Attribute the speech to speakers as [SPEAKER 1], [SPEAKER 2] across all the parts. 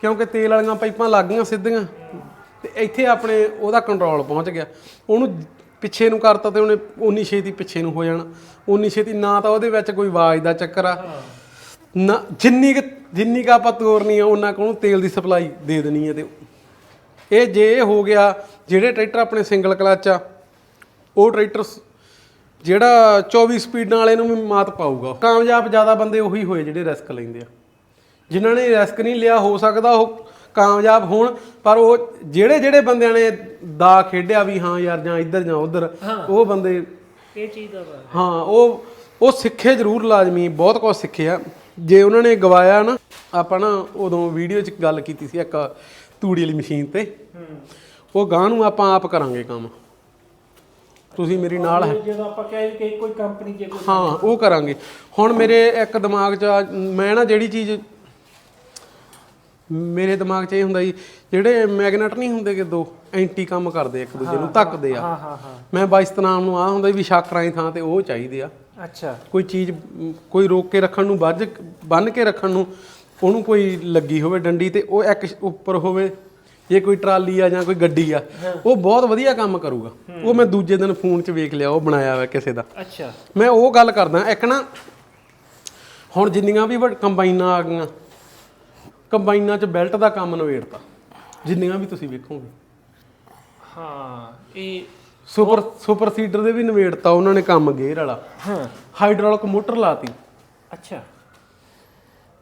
[SPEAKER 1] ਕਿਉਂਕਿ ਤੇਲ ਵਾਲੀਆਂ ਪਾਈਪਾਂ ਲੱਗ ਗਈਆਂ ਸਿੱਧੀਆਂ ਤੇ ਇੱਥੇ ਆਪਣੇ ਉਹਦਾ ਕੰਟਰੋਲ ਪਹੁੰਚ ਗਿਆ। ਉਹਨੂੰ ਪਿੱਛੇ ਨੂੰ ਕਰਤਾ ਤੇ ਉਹਨੇ ਉਨੀ ਛੇਤੀ ਪਿੱਛੇ ਨੂੰ ਹੋ ਜਾਣਾ। ਉਨੀ ਛੇਤੀ ਨਾ ਤਾਂ ਉਹਦੇ ਵਿੱਚ ਕੋਈ ਆਵਾਜ਼ ਦਾ ਚੱਕਰ ਆ। ਨਾ, ਜਿੰਨੀ ਕੁ ਜਿੰਨੀ ਕ ਆਪਾਂ ਤੋਰਨੀ ਆ, ਉਹਨਾਂ ਕੋਲ ਤੇਲ ਦੀ ਸਪਲਾਈ ਦੇ ਦੇਣੀ ਹੈ ਤੇ ਇਹ ਜੇ ਹੋ ਗਿਆ, ਜਿਹੜੇ ਟਰੈਕਟਰ ਆਪਣੇ ਸਿੰਗਲ ਕਲਚ ਆ, ਉਹ ਟਰੈਕਟਰ ਜਿਹੜਾ 24 ਸਪੀਡਾਂ ਵਾਲੇ ਨੂੰ ਵੀ ਮਾਤ ਪਾਊਗਾ। ਕਾਮਯਾਬ ਜ਼ਿਆਦਾ ਬੰਦੇ ਉਹੀ ਹੋਏ ਜਿਹੜੇ ਰਿਸਕ ਲੈਂਦੇ ਆ। ਜਿਨ੍ਹਾਂ ਨੇ ਰਿਸਕ ਨਹੀਂ ਲਿਆ ਹੋ ਸਕਦਾ ਉਹ ਕਾਮਯਾਬ ਹੋਣ ਪਰ ਉਹ ਜਿਹੜੇ ਜਿਹੜੇ ਬੰਦਿਆਂ ਨੇ ਦਾ ਖੇਡਿਆ ਵੀ ਹਾਂ ਯਾਰ ਜਾਂ ਇੱਧਰ ਜਾਂ ਉੱਧਰ ਉਹ ਬੰਦੇ
[SPEAKER 2] ਇਹ ਚੀਜ਼ ਦਾ
[SPEAKER 1] ਹਾਂ। ਉਹ ਉਹ ਸਿੱਖੇ ਜ਼ਰੂਰ ਲਾਜ਼ਮੀ ਬਹੁਤ ਕੁਝ ਸਿੱਖਿਆ। ਜੇ ਉਹਨਾਂ ਨੇ ਗਵਾਇਆ ਨਾ ਆਪਾਂ ਨਾ ਉਦੋਂ ਵੀਡੀਓ 'ਚ ਗੱਲ ਕੀਤੀ ਸੀ ਇੱਕ ਤੂੜੀ ਵਾਲੀ ਮਸ਼ੀਨ ਤੇ। ਉਹ ਗਾਂ ਨੂੰ ਆਪਾਂ ਆਪ ਕਰਾਂਗੇ ਕੰਮ। ਤੁਸੀਂ ਮੇਰੀ ਨਾਲ ਹੈ।
[SPEAKER 2] ਜਦੋਂ ਆਪਾਂ ਕਹੇ ਕਿ ਕੋਈ ਕੰਪਨੀ ਜੇ ਕੋਈ
[SPEAKER 1] ਹਾਂ ਉਹ ਕਰਾਂਗੇ। ਹੁਣ ਮੇਰੇ ਇੱਕ ਦਿਮਾਗ 'ਚ ਮੈਂ ਨਾ ਜਿਹੜੀ ਚੀਜ਼ ਮੇਰੇ ਦਿਮਾਗ 'ਚ ਇਹ ਹੁੰਦਾ ਜੀ ਜਿਹੜੇ ਮੈਗਨੇਟ ਨਹੀਂ ਹੁੰਦੇ ਕਿ ਦੋ ਐਂਟੀ ਕੰਮ ਕਰਦੇ ਇੱਕ ਦੂਜੇ ਨੂੰ ਧੱਕਦੇ ਆ।
[SPEAKER 2] ਹਾਂ ਹਾਂ ਹਾਂ।
[SPEAKER 1] ਮੈਂ ਬਾਇਸਤਨਾਮ ਨੂੰ ਆ ਹੁੰਦਾ ਵੀ ਸ਼ਾਕਰਾਂ ਦੀ ਥਾਂ ਤੇ ਉਹ ਚਾਹੀਦੇ ਆ।
[SPEAKER 2] ਅੱਛਾ।
[SPEAKER 1] ਕੋਈ ਚੀਜ਼ ਕੋਈ ਰੋਕ ਕੇ ਰੱਖਣ ਨੂੰ ਵੱਜ ਬੰਨ ਕੇ ਰੱਖਣ ਨੂੰ ਉਹਨੂੰ ਕੋਈ ਲੱਗੀ ਹੋਵੇ ਡੰਡੀ ਤੇ ਉਹ ਇੱਕ ਉੱਪਰ ਹੋਵੇ ਜੇ ਕੋਈ ਟਰਾਲੀ ਆ ਜਾਂ ਕੋਈ ਗੱਡੀ ਆ ਉਹ ਬਹੁਤ ਵਧੀਆ ਕੰਮ ਕਰੂਗਾ। ਉਹ ਮੈਂ ਦੂਜੇ ਦਿਨ ਫੋਨ 'ਚ ਵੇਖ ਲਿਆ ਉਹ ਬਣਾਇਆ ਹੋਇਆ ਕਿਸੇ ਦਾ।
[SPEAKER 2] ਅੱਛਾ।
[SPEAKER 1] ਮੈਂ ਉਹ ਗੱਲ ਕਰਦਾ ਇੱਕ ਨਾ ਹੁਣ ਜਿੰਨੀਆਂ ਵੀ ਕੰਬਾਈਨਾਂ ਆ ਗਈਆਂ ਕੰਬਾਈਨਾਂ 'ਚ ਬੈਲਟ ਦਾ ਕੰਮ ਨਵੇੜਤਾ ਜਿੰਨੀਆਂ ਵੀ ਤੁਸੀਂ ਵੇਖੋਗੇ।
[SPEAKER 2] ਹਾਂ ਇਹ
[SPEAKER 1] ਸੁਪਰ ਸੁਪਰ ਸੀਡਰ ਦੇ ਵੀ ਨਵੇੜਤਾ ਉਹਨਾਂ ਨੇ ਕੰਮ ਗੇਅਰ ਵਾਲਾ।
[SPEAKER 2] ਹਾਂ।
[SPEAKER 1] ਹਾਈਡ੍ਰੋਲਿਕ ਮੋਟਰ ਲਾਤੀ।
[SPEAKER 2] ਅੱਛਾ।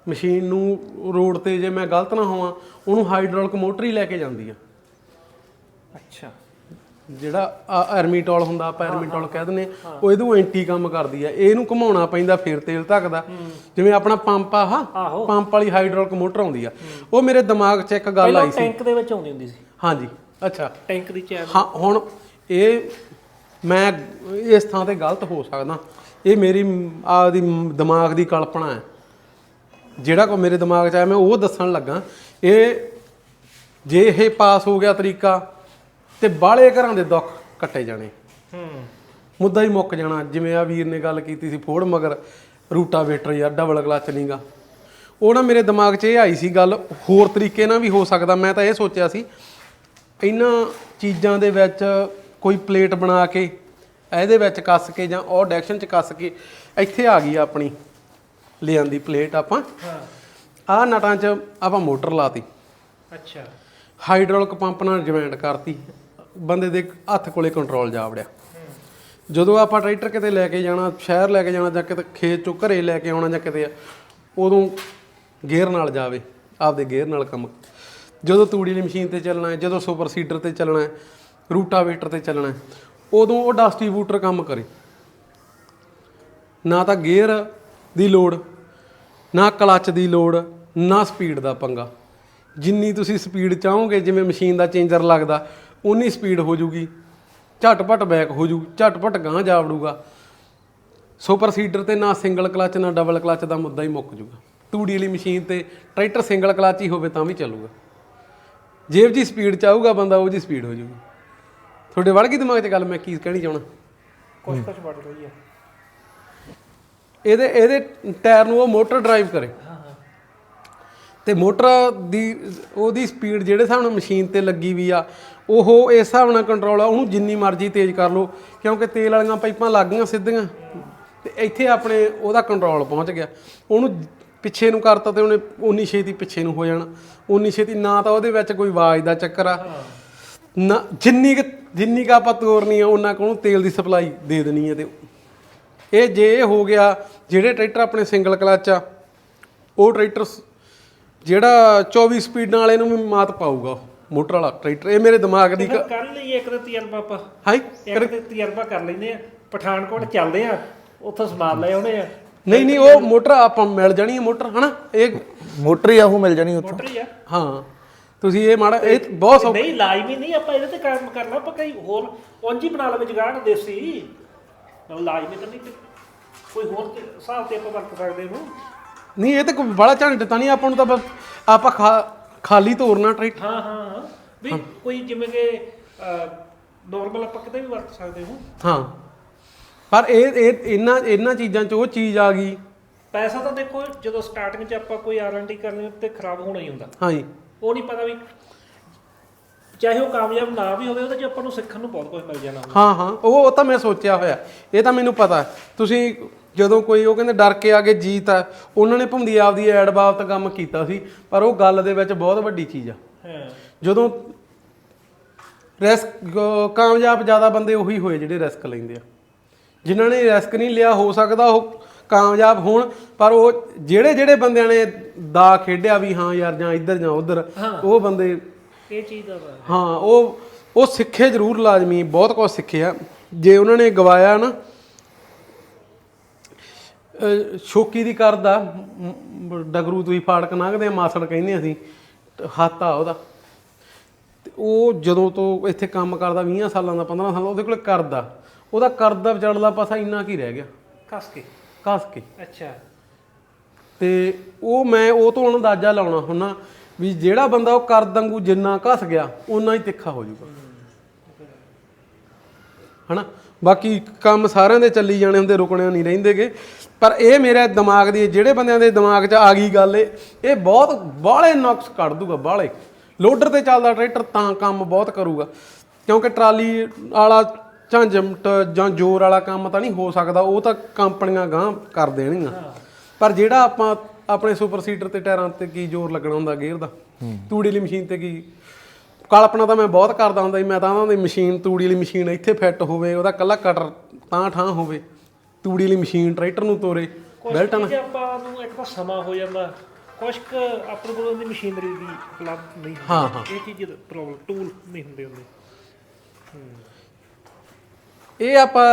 [SPEAKER 1] ਮਸ਼ੀਨ ਨੂੰ ਰੋਡ ਤੇ ਜੇ ਮੈਂ ਗਲਤ ਨਾ ਹੋਵਾਂ ਉਹਨੂੰ ਹਾਈਡ੍ਰੋਲਿਕ ਮੋਟਰ ਹੀ ਲੈ ਕੇ ਜਾਂਦੀ ਆ।
[SPEAKER 2] ਅੱਛਾ।
[SPEAKER 1] ਜਿਹੜਾ ਐਰਮੀਟੋਲ ਹੁੰਦਾ ਆਪਾਂ ਐਰਮੀਟੋਲ ਕਹਿ ਦਿੰਦੇ ਉਹ ਇਹਦੋਂ ਐਂਟੀ ਕੰਮ ਕਰਦੀ ਆ। ਇਹਨੂੰ ਘੁਮਾਉਣਾ ਪੈਂਦਾ ਫਿਰ ਤੇਲ ਧੱਕਦਾ। ਜਿਵੇਂ ਆਪਣਾ ਪੰਪ ਆ ਹਾਂ। ਪੰਪ ਵਾਲੀ ਹਾਈਡ੍ਰੋਲਿਕ ਮੋਟਰ ਆਉਂਦੀ ਆ। ਉਹ ਮੇਰੇ ਦਿਮਾਗ 'ਚ ਇੱਕ ਗੱਲ ਆਈ ਸੀ।
[SPEAKER 2] ਟੈਂਕ ਦੇ ਵਿੱਚ ਆਉਂਦੀ ਹੁੰਦੀ ਸੀ।
[SPEAKER 1] ਹਾਂਜੀ ਅੱਛਾ।
[SPEAKER 2] ਟੈਂਕ ਦੀ ਚੈਨ
[SPEAKER 1] ਹਾਂ ਹੁਣ ਇਹ ਮੈਂ ਇਸ ਥਾਂ ਤੇ ਗਲਤ ਹੋ ਸਕਦਾ। ਇਹ ਮੇਰੀ ਆਪਦੀ ਦਿਮਾਗ ਦੀ ਕਲਪਨਾ ਹੈ। ਜਿਹੜਾ ਕੋ ਮੇਰੇ ਦਿਮਾਗ 'ਚ ਆਇਆ ਮੈਂ ਉਹ ਦੱਸਣ ਲੱਗਾ। ਇਹ ਜੇ ਇਹ ਪਾਸ ਹੋ ਗਿਆ ਤਰੀਕਾ ਤੇ ਬਾਹਲੇ ਘਰਾਂ ਦੇ ਦੁੱਖ ਕੱਟੇ ਜਾਣੇ।
[SPEAKER 2] ਹੂੰ।
[SPEAKER 1] ਮੁੱਦਾ ਹੀ ਮੁੱਕ ਜਾਣਾ। ਜਿਵੇਂ ਆ ਵੀਰ ਨੇ ਗੱਲ ਕੀਤੀ ਸੀ ਫੋੜ ਮਗਰ ਰੂਟਾਵੇਟਰ ਜਾਂ ਡਬਲ ਕਲਚ ਨਹੀਂਗਾ ਉਹ ਨਾ ਮੇਰੇ ਦਿਮਾਗ 'ਚ ਇਹ ਆਈ ਸੀ ਗੱਲ ਹੋਰ ਤਰੀਕੇ ਨਾਲ ਵੀ ਹੋ ਸਕਦਾ। ਮੈਂ ਤਾਂ ਇਹ ਸੋਚਿਆ ਸੀ ਇਹਨਾਂ ਚੀਜ਼ਾਂ ਦੇ ਵਿੱਚ ਕੋਈ ਪਲੇਟ ਬਣਾ ਕੇ ਇਹਦੇ ਵਿੱਚ ਕੱਸ ਕੇ ਜਾਂ ਉਹ ਡਾਇਰੈਕਸ਼ਨ 'ਚ ਕੱਸ ਕੇ ਇੱਥੇ ਆ ਗਈ ਆਪਣੀ ਲਿਆਂਦੀ ਪਲੇਟ ਆਪਾਂ।
[SPEAKER 2] ਹਾਂ।
[SPEAKER 1] ਆਹ ਨਟਾਂ 'ਚ ਆਪਾਂ ਮੋਟਰ ਲਾਤੀ।
[SPEAKER 2] ਅੱਛਾ।
[SPEAKER 1] ਹਾਈਡ੍ਰੋਲਿਕ ਪੰਪ ਨਾਲ ਜੁਆਇੰਟ ਕਰਤੀ। ਬੰਦੇ ਦੇ ਹੱਥ ਕੋਲੇ ਕੰਟਰੋਲ ਜਾ ਵੜਿਆ। ਜਦੋਂ ਆਪਾਂ ਟਰੈਕਟਰ ਕਿਤੇ ਲੈ ਕੇ ਜਾਣਾ, ਸ਼ਹਿਰ ਲੈ ਕੇ ਜਾਣਾ ਜਾਂ ਕਿਤੇ ਖੇਤ ਚੋਂ ਘਰੇ ਲੈ ਕੇ ਆਉਣਾ ਜਾਂ ਕਿਤੇ ਉਦੋਂ ਗੇਅਰ ਨਾਲ ਜਾਵੇ, ਆਪਦੇ ਗੇਅਰ ਨਾਲ ਕੰਮ। ਜਦੋਂ ਤੂੜੀ ਵਾਲੀ ਮਸ਼ੀਨ ਤੇ ਚੱਲਣਾ ਹੈ, ਜਦੋਂ ਸੁਪਰ ਸੀਡਰ ਤੇ ਚੱਲਣਾ ਹੈ, ਰੂਟਾਵੇਟਰ ਤੇ ਚੱਲਣਾ ਹੈ, ਉਦੋਂ ਉਹ ਡਿਸਟ੍ਰੀਬਿਊਟਰ ਕੰਮ ਕਰੇ। ਨਾ ਤਾਂ ਗੇਅਰ ਦੀ ਲੋੜ, ਨਾ ਕਲਚ ਦੀ ਲੋੜ, ਨਾ ਸਪੀਡ ਦਾ ਪੰਗਾ। ਜਿੰਨੀ ਤੁਸੀਂ ਸਪੀਡ ਚਾਹੋਗੇ, ਜਿਵੇਂ ਮਸ਼ੀਨ ਦਾ ਚੇਂਜਰ ਲੱਗਦਾ ਉਨੀ ਸਪੀਡ ਹੋ ਜੂਗੀ। ਝਟਪਟ ਬੈਕ ਹੋ ਜੂ ਝਟਪਟ ਗਾਂ ਜਾ ਵੜੂਗਾ। ਸੁਪਰ ਸੀਡਰ ਤੇ ਨਾ ਸਿੰਗਲ ਕਲੱਚ ਨਾ ਡਬਲ ਕਲੱਚ ਦਾ ਮੁੱਦਾ ਹੀ ਮੁੱਕ ਜੂਗਾ। ਤੂੜੀ ਵਾਲੀ ਮਸ਼ੀਨ ਤੇ ਟਰੈਕਟਰ ਸਿੰਗਲ ਕਲੱਚ ਹੀ ਹੋਵੇ ਤਾਂ ਵੀ ਚੱਲੂਗਾ। ਜੇਬ ਜੀ ਸਪੀਡ ਚਾਹੂਗਾ ਬੰਦਾ ਉਹ ਜੀ ਸਪੀਡ ਹੋ ਜੂਗੀ। ਤੁਹਾਡੇ ਵੜ ਗਈ ਦਿਮਾਗ 'ਚ ਗੱਲ? ਮੈਂ ਕੀ ਕਹਿਣੀ ਚਾਹਣਾ?
[SPEAKER 2] ਕੁਝ ਕੁਝ ਵੱਢ ਰਹੀ ਹੈ।
[SPEAKER 1] ਇਹਦੇ ਇਹਦੇ ਟਾਇਰ ਨੂੰ ਉਹ ਮੋਟਰ ਡਰਾਈਵ ਕਰੇ। ਤੇ ਮੋਟਰ ਦੀ, ਉਹਦੀ ਸਪੀਡ ਜਿਹੜੇ ਹਿਸਾਬ ਨਾਲ ਮਸ਼ੀਨ ਤੇ ਲੱਗੀ ਵੀ ਆ, ਉਹ ਇਸ ਹਿਸਾਬ ਨਾਲ ਕੰਟਰੋਲ ਆ, ਉਹਨੂੰ ਜਿੰਨੀ ਮਰਜ਼ੀ ਤੇਜ਼ ਕਰ ਲਓ, ਕਿਉਂਕਿ ਤੇਲ ਵਾਲੀਆਂ ਪਾਈਪਾਂ ਲੱਗ ਗਈਆਂ ਸਿੱਧੀਆਂ, ਤੇ ਇੱਥੇ ਆਪਣੇ ਉਹਦਾ ਕੰਟਰੋਲ ਪਹੁੰਚ ਗਿਆ। ਉਹਨੂੰ ਪਿੱਛੇ ਨੂੰ ਕਰਤਾ ਤੇ ਉਹਨੇ ਉਨੀ ਛੇਤੀ ਪਿੱਛੇ ਨੂੰ ਹੋ ਜਾਣਾ ਉਨੀ ਛੇਤੀ ਨਾ ਤਾਂ ਉਹਦੇ ਵਿੱਚ ਕੋਈ ਆਵਾਜ਼ ਦਾ ਚੱਕਰ ਆ, ਨਾ ਜਿੰਨੀ ਕੁ, ਜਿੰਨੀ ਕ ਆਪਾਂ ਤੋਰਨੀ ਆ, ਉਹਨਾਂ ਕੋਲ ਤੇਲ ਦੀ ਸਪਲਾਈ ਦੇ ਦੇਣੀ ਹੈ ਤੇ ਇਹ ਜੇ ਹੋ ਗਿਆ, ਜਿਹੜੇ ਟਰੈਕਟਰ ਆਪਣੇ ਸਿੰਗਲ ਕਲਚ ਆ, ਉਹ ਟਰੈਕਟਰ ਸ- ਜਿਹੜਾ 24 ਸਪੀਡਾਂ ਵਾਲੇ ਨੂੰ ਵੀ ਮਾਤ ਪਾਊਗਾ ਮੋਟਰ ਵਾਲਾ ਟਰੈਕਟਰ ਇਹ ਮੇਰੇ ਦਿਮਾਗ ਦੀ
[SPEAKER 2] ਕਰ ਲਈਏ ਇੱਕ ਤੇ ਤਜਰਬਾ ਆਪਾਂ।
[SPEAKER 1] ਹਾਈ
[SPEAKER 2] ਇੱਕ ਤੇ ਤਜਰਬਾ ਕਰ ਲੈਂਦੇ ਆ। ਪਠਾਨਕੋਟ ਚੱਲਦੇ ਆ ਉੱਥੋਂ ਸਮਾਨ ਲੈ ਆਉਣੇ ਆ।
[SPEAKER 1] ਨਹੀਂ ਨਹੀਂ ਉਹ ਮੋਟਰ ਆਪਾਂ ਮਿਲ ਜਾਣੀ ਹੈ ਮੋਟਰ ਹਨਾ? ਇਹ
[SPEAKER 3] ਮੋਟਰ ਹੀ ਆ ਉਹ ਮਿਲ ਜਾਣੀ ਉੱਥੋਂ।
[SPEAKER 2] ਮੋਟਰ ਹੀ ਆ।
[SPEAKER 1] ਹਾਂ। ਤੁਸੀਂ ਇਹ ਮਾੜਾ ਇਹ ਬਹੁਤ ਸੌਖਾ
[SPEAKER 2] ਨਹੀਂ ਲਾਜ਼ਮੀ ਨਹੀਂ ਆਪਾਂ ਇਹਦੇ ਤੇ ਕੰਮ ਕਰਨਾ ਆਪਾਂ ਕਈ ਹੋਰ ਉਂਝ ਹੀ ਬਣਾ ਲਵੇ ਜਗਾੜ ਦੇਸੀ। ਲਾਜ਼ਮੀ ਤਾਂ ਨਹੀਂ ਕੋਈ ਹੋਰ ਤੇ- ਹਿਸਾਬ ਤੇ ਆਪਾਂ ਵਰਤ ਸਕਦੇ ਇਹਨੂੰ
[SPEAKER 1] ਨਹੀਂ ਇਹ ਤਾਂ ਕੋਈ ਬੜਾ ਝੰਡ ਤਾਂ ਨਹੀਂ ਆਪਾਂ ਨੂੰ ਤਾਂ ਬਸ ਆਪਾਂ ਖਾ- ਖਾਲੀ ਤੋਰਨਾ ਟਰੈਕਟਰ
[SPEAKER 2] ਹਾਂ ਹਾਂ ਹਾਂ। ਵੀ ਕੋਈ ਜਿਵੇਂ ਕਿ ਨਾਰਮਲ ਆਪਾਂ ਕਿਤੇ ਵੀ ਵਰਤ ਸਕਦੇ ਹਾਂ।
[SPEAKER 1] ਹਾਂ। ਪਰ ਇਹ ਇਹ ਇਹਨਾਂ ਇਹਨਾਂ ਚੀਜ਼ਾਂ 'ਚ ਉਹ ਚੀਜ਼ ਆ ਗਈ।
[SPEAKER 2] ਪੈਸਾ ਤਾਂ ਦੇਖੋ ਜਦੋਂ ਸਟਾਰਟਿੰਗ 'ਚ ਆਪਾਂ ਕੋਈ ਆਰ&ਡੀ ਕਰਨੀ ਤੇ ਖਰਾਬ ਹੋਣਾ ਹੀ ਹੁੰਦਾ।
[SPEAKER 1] ਹਾਂਜੀ।
[SPEAKER 2] ਉਹ ਨਹੀਂ ਪਤਾ ਵੀ ਚਾਹੇ ਉਹ ਕਾਮਯਾਬ ਨਾ ਵੀ ਹੋਵੇ ਉਹਦੇ ਚ ਆਪਾਂ ਨੂੰ ਸਿੱਖਣ ਨੂੰ ਬਹੁਤ ਕੁਝ ਮਿਲ ਜਾਣਾ।
[SPEAKER 1] ਹਾਂ ਹਾਂ। ਉਹ ਉਹ ਤਾਂ ਮੈਂ ਸੋਚਿਆ ਹੋਇਆ। ਇਹ ਤਾਂ ਮੈਨੂੰ ਪਤਾ। ਹੈ। ਤੁਸੀਂ ਜਦੋਂ ਕੋਈ ਉਹ ਕਹਿੰਦੇ ਡਰ ਕੇ ਆ ਕੇ ਜੀਤ ਆ ਉਹਨਾਂ ਨੇ ਭੁੰਦੀ ਆਪਦੀ ਐਡ ਬਾਬਤ ਕੰਮ ਕੀਤਾ ਸੀ ਪਰ ਉਹ ਗੱਲ ਦੇ ਵਿੱਚ ਬਹੁਤ ਵੱਡੀ ਚੀਜ਼ ਆ।
[SPEAKER 2] ਹਾਂ।
[SPEAKER 1] ਜਦੋਂ ਰਿਸਕ ਕਾਮਯਾਬ ਜ਼ਿਆਦਾ ਬੰਦੇ ਉਹੀ ਹੋਏ ਜਿਹੜੇ ਰਿਸਕ ਲੈਂਦੇ ਆ। ਜਿਨ੍ਹਾਂ ਨੇ ਰਿਸਕ ਨਹੀਂ ਲਿਆ ਹੋ ਸਕਦਾ ਉਹ ਕਾਮਯਾਬ ਹੋਣ ਪਰ ਉਹ ਜਿਹੜੇ ਜਿਹੜੇ ਬੰਦਿਆਂ ਨੇ ਦਾ ਖੇਡਿਆ ਵੀ ਹਾਂ ਯਾਰ ਜਾਂ ਇੱਧਰ ਜਾਂ ਉੱਧਰ ਉਹ ਬੰਦੇ
[SPEAKER 2] ਇਹ ਚੀਜ਼ ਦਾ ਵਾ।
[SPEAKER 1] ਹਾਂ ਉਹ ਉਹ ਸਿੱਖੇ ਜ਼ਰੂਰ ਲਾਜ਼ਮੀ ਬਹੁਤ ਕੁਝ ਸਿੱਖਿਆ ਜੇ ਉਹਨਾਂ ਨੇ ਗਵਾਇਆ ਨਾ ਸ਼ੋਕੀ ਦੀ ਕਰਦਾ। ਡਗਰੂ ਤੁਸੀਂ ਫਾੜਕ ਲੰਘਦੇ ਆ, ਮਾਸੜ ਕਹਿੰਦੇ ਅਸੀਂ ਹੱਥ ਆ ਉਹਦਾ। ਤੇ ਉਹ ਜਦੋਂ ਤੋਂ ਇੱਥੇ ਕੰਮ ਕਰਦਾ 20 ਸਾਲਾਂ ਦਾ 15 ਸਾਲਾਂ ਉਹਦੇ ਕੋਲ ਕਰਦਾ। ਉਹਦਾ ਕਰਦਾ ਵਿਚੜਦਾ ਪਾਸਾ ਇੰਨਾ ਕੀ ਰਹਿ ਗਿਆ।
[SPEAKER 2] ਕੱਸ ਕੇ?
[SPEAKER 1] ਕੱਸ ਕੇ।
[SPEAKER 2] ਅੱਛਾ।
[SPEAKER 1] ਤੇ ਉਹ ਮੈਂ ਉਹ ਤੋਂ ਅੰਦਾਜ਼ਾ ਲਾਉਣਾ ਹੁੰਨਾ ਵੀ ਜਿਹੜਾ ਬੰਦਾ ਉਹ ਕਰ ਦੰਗੂ ਜਿੰਨਾ ਘਸ ਗਿਆ ਓਨਾ ਹੀ ਤਿੱਖਾ ਹੋ ਜਾਊਗਾ। ਹਨਾ? ਬਾਕੀ ਕੰਮ ਸਾਰਿਆਂ ਦੇ ਚੱਲੀ ਜਾਣੇ ਹੁੰਦੇ ਰੁਕਣੇ ਨਹੀਂ ਰਹਿੰਦੇਗੇ। ਪਰ ਇਹ ਮੇਰੇ ਦਿਮਾਗ ਦੀ ਜਿਹੜੇ ਬੰਦਿਆਂ ਦੇ ਦਿਮਾਗ 'ਚ ਆ ਗਈ ਗੱਲ ਇਹ ਇਹ ਬਹੁਤ ਬਾਹਲੇ ਨੁਕਸ ਕੱਢ ਦੂਗਾ ਬਾਹਲੇ। ਲੋਡਰ ਤੇ ਚੱਲਦਾ ਟਰੈਕਟਰ ਤਾਂ ਕੰਮ ਬਹੁਤ ਕਰੂਗਾ। ਕਿਉਂਕਿ ਟਰਾਲੀ ਵਾਲਾ ਝੰਜਮਟ ਜਾਂ ਜ਼ੋਰ ਵਾਲਾ ਕੰਮ ਤਾਂ ਨਹੀਂ ਹੋ ਸਕਦਾ ਉਹ ਤਾਂ ਕੰਪਨੀਆਂ ਗਾਂ ਕਰ ਦੇਣਗੀਆਂ। ਪਰ ਜਿਹੜਾ ਆਪਾਂ ਆਪਣੇ ਸੁਪਰ ਸੀਡਰ ਤੇ ਟਾਇਰਾਂ ਤੇ ਕੀ ਜ਼ੋਰ ਲੱਗਣਾ ਹੁੰਦਾ ਗੇਅਰ ਦਾ? ਤੂੜੀ ਵਾਲੀ ਮਸ਼ੀਨ ਤੇ ਕੀ ਕਲਪਨਾ ਤਾਂ ਮੈਂ ਬਹੁਤ ਕਰਦਾ ਹੁੰਦਾ ਸੀ ਮੈਂ ਤਾਂ ਉਹਨਾਂ ਦੀ ਮਸ਼ੀਨ ਤੂੜੀ ਵਾਲੀ ਮਸ਼ੀਨ ਇੱਥੇ ਫਿੱਟ ਹੋਵੇ ਉਹਦਾ ਕੱਲਾ ਕਟਰ ਤਾਂ ਠਾਂ ਹੋਵੇ ਤੂੜੀ ਵਾਲੀ ਮਸ਼ੀਨ ਟਰੈਕਟਰ ਨੂੰ ਤੋਰੇ ਬੈਲਟਾਂ ਨਾਲ
[SPEAKER 2] ਆਪਾਂ ਨੂੰ ਇੱਕ ਤਾਂ ਸਮਾਂ ਹੋ ਜਾਂਦਾ ਕੁਛ ਕੁ ਆਪਣੇ ਕੋਲ ਉਹਦੀ ਮਸ਼ੀਨਰੀ ਦੀ ਉਪਲਬਧ ਨਹੀਂ ਹੁੰਦੀ।
[SPEAKER 1] ਹਾਂ, ਹਾਂ।
[SPEAKER 2] ਇਹ ਚੀਜ਼ ਪ੍ਰੋਬਲਮ ਟੂਲ ਨਹੀਂ ਹੁੰਦੇ ਹੁੰਦੇ
[SPEAKER 1] ਇਹ ਆਪਾਂ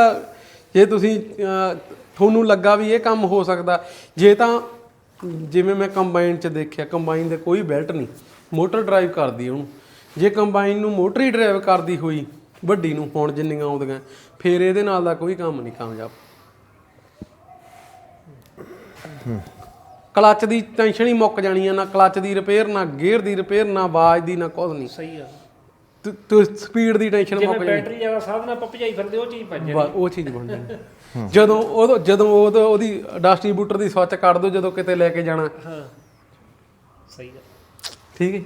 [SPEAKER 1] ਜੇ ਤੁਸੀਂ ਤੁਹਾਨੂੰ ਲੱਗਾ ਵੀ ਇਹ ਕੰਮ ਹੋ ਸਕਦਾ ਜੇ ਤਾਂ ਜਿਵੇਂ ਮੈਂ ਕੰਬਾਈਨ 'ਚ ਦੇਖਿਆ ਕੰਬਾਈਨ ਦੇ ਕੋਈ ਬੈਲਟ ਨਹੀਂ ਮੋਟਰ ਡਰਾਈਵ ਕਰਦੀ ਉਹਨੂੰ ਜੇ ਕੰਬਾਈਨ ਨੂੰ ਮੋਟਰ ਡਰਾਈਵ ਕਰਦੀ ਹੋਈ ਵੱਡੀ ਨੂੰ ਹੁਣ ਜਿੰਨੀਆਂ ਆਉਂਦੀਆਂ ਫੇਰ ਇਹਦੇ ਨਾਲ ਦਾ ਕੋਈ ਕੰਮ ਨਹੀਂ ਕਾਮਯਾਬ। ਕਲੱਚ ਦੀ ਟੈਨਸ਼ਨ ਹੀ ਮੁੱਕ ਜਾਣੀ ਆ ਨਾ ਕਲੱਚ ਦੀ ਰਿਪੇਅਰ ਨਾ ਗੇਅਰ ਦੀ ਰਿਪੇਅਰ ਨਾ ਆਵਾਜ਼ ਦੀ ਨਾ ਕੁਝ ਨਹੀਂ।
[SPEAKER 2] ਸਹੀ ਆ।
[SPEAKER 1] ਤੂੰ ਸਪੀਡ ਦੀ ਟੈਨਸ਼ਨ ਮੁੱਕ ਜਾਣੀ।
[SPEAKER 2] ਬੈਟਰੀ ਜ਼ਿਆਦਾ ਸਾਧਨ ਆਪਾਂ ਭਜਾਈ ਫਿਰਦੇ ਉਹ ਚੀਜ਼ ਬਣ ਜਾਣੀ।
[SPEAKER 1] ਉਹ ਚੀਜ਼ ਬਣ ਜਾਂਦੀ ਜਦੋਂ ਉਹ ਜਦੋਂ ਉਹ ਉਹਦੀ ਡਿਸਟ੍ਰੀਬਿਊਟਰ ਦੀ ਸਵਿਚ ਕੱਢ ਦੋ ਜਦੋਂ ਕਿਤੇ ਲੈ ਕੇ ਜਾਣਾ।
[SPEAKER 2] ਹਾਂ। ਸਹੀ ਆ।
[SPEAKER 1] ਠੀਕ ਹੈ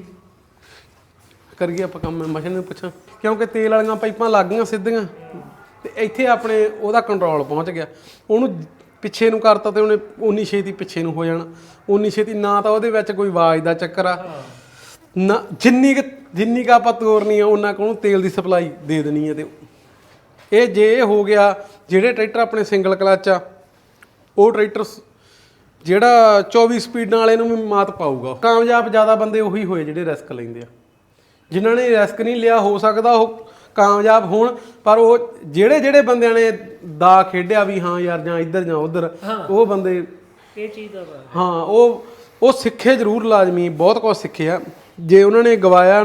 [SPEAKER 1] ਕਰੀਏ ਆਪਾਂ ਕੰਮ, ਮੈਂ ਮਸ਼ੀਨ ਨੂੰ ਪੁੱਛਾਂ। ਕਿਉਂਕਿ ਤੇਲ ਵਾਲੀਆਂ ਪਾਈਪਾਂ ਲੱਗ ਗਈਆਂ ਸਿੱਧੀਆਂ। ਤੇ ਇੱਥੇ ਆਪਣੇ ਉਹਦਾ ਕੰਟਰੋਲ ਪਹੁੰਚ ਗਿਆ। ਉਹਨੂੰ ਪਿੱਛੇ ਨੂੰ ਕਰਤਾ ਤੇ ਉਹਨੇ ਉਨੀ ਛੇਤੀ ਪਿੱਛੇ ਨੂੰ ਹੋ ਜਾਣਾ। ਉਨੀ ਛੇਤੀ ਨਾ ਤਾਂ ਉਹਦੇ ਵਿੱਚ ਕੋਈ ਆਵਾਜ਼ ਦਾ ਚੱਕਰ ਆ। ਨਾ, ਜਿੰਨੀ ਕੁ, ਜਿੰਨੀ ਕ ਆਪਾਂ ਤੋਰਨੀ ਆ, ਉਹਨਾਂ ਕੋਲ ਤੇਲ ਦੀ ਸਪਲਾਈ ਦੇ ਦੇਣੀ ਹੈ ਤੇ ਇਹ ਜੇ ਹੋ ਗਿਆ, ਜਿਹੜੇ ਟਰੈਕਟਰ ਆਪਣੇ ਸਿੰਗਲ ਕਲਚ ਆ, ਉਹ ਟਰੈਕਟਰ ਜਿਹੜਾ 24 ਸਪੀਡਾਂ ਵਾਲੇ ਨੂੰ ਵੀ ਮਾਤ ਪਾਊਗਾ। ਕਾਮਯਾਬ ਜ਼ਿਆਦਾ ਬੰਦੇ ਉਹੀ ਹੋਏ ਜਿਹੜੇ ਰਿਸਕ ਲੈਂਦੇ ਆ। ਜਿਨ੍ਹਾਂ ਨੇ ਰਿਸਕ ਨਹੀਂ ਲਿਆ ਹੋ ਸਕਦਾ ਉਹ ਕਾਮਯਾਬ ਹੋਣ ਪਰ ਉਹ ਜਿਹੜੇ ਜਿਹੜੇ ਬੰਦਿਆਂ ਨੇ ਦਾ ਖੇਡਿਆ ਵੀ ਹਾਂ ਯਾਰ ਜਾਂ ਇੱਧਰ ਜਾਂ ਉੱਧਰ ਉਹ ਬੰਦੇ
[SPEAKER 2] ਇਹ ਚੀਜ਼ ਦਾ।
[SPEAKER 1] ਹਾਂ ਉਹ ਉਹ ਸਿੱਖੇ ਜ਼ਰੂਰ ਲਾਜ਼ਮੀ ਬਹੁਤ ਕੁਝ ਸਿੱਖਿਆ ਜੇ ਉਹਨਾਂ ਨੇ ਗਵਾਇਆ ਨਾ